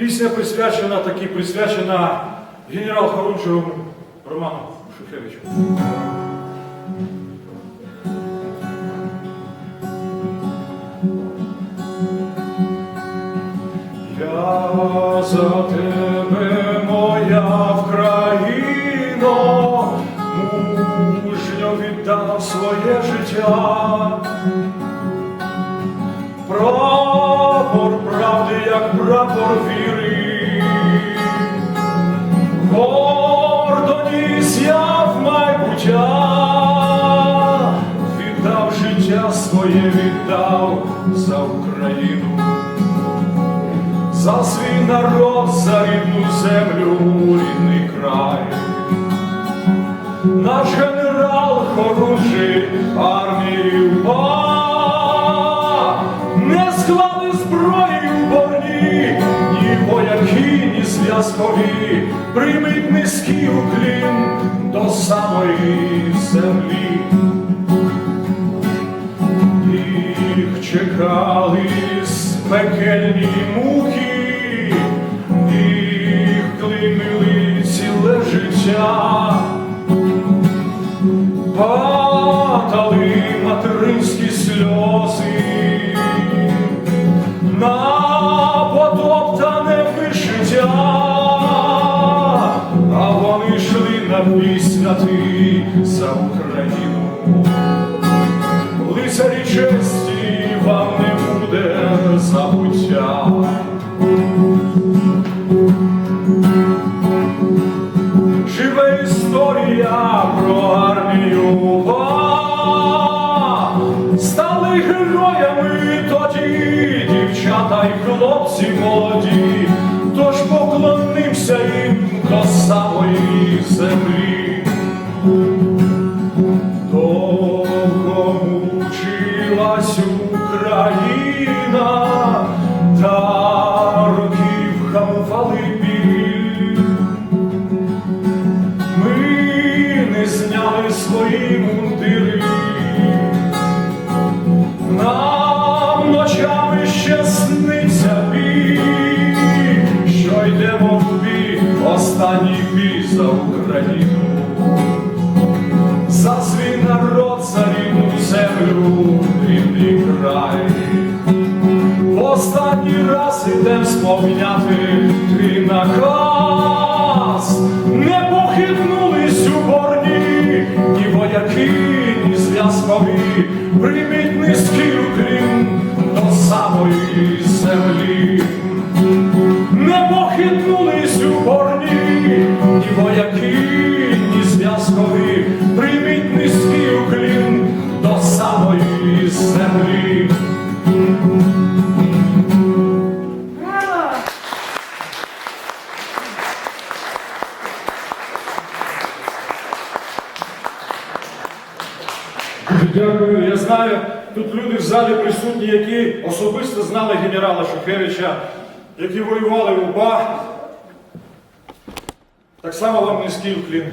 Пісня присвячена таки присвячена генерал-хорунжевому Роману Шухевичу. Я за тебе, моя Вкраїно, мужньо віддав своє життя. Прапор віри, гордо ніс я в майбуття, віддав життя своє, віддав за Україну. За свій народ, за рідну землю, рідний край. Наш генерал хорунжий упав, не склали зброї ні зв'язкові, прийміть низький уклін до самої землі. Їх чекали пекельні муки, їх клеймили ціле життя, на святий за Україну. Лицарі честі вам не буде забуття. Живе історія про армію Стали героями тоді дівчата й хлопці молоді, зняли свої мундири, нам ночами ще сниться бій, що йдемо в бій, останній бій за Україну за свій народ, за рідну землю, рідний край. В останній раз ідем сповняти твій наказ, зв'язкові, прийміть дякую. Я знаю, тут люди в залі присутні, які особисто знали генерала Шухевича, які воювали в УБА. Так само вам низький уклін.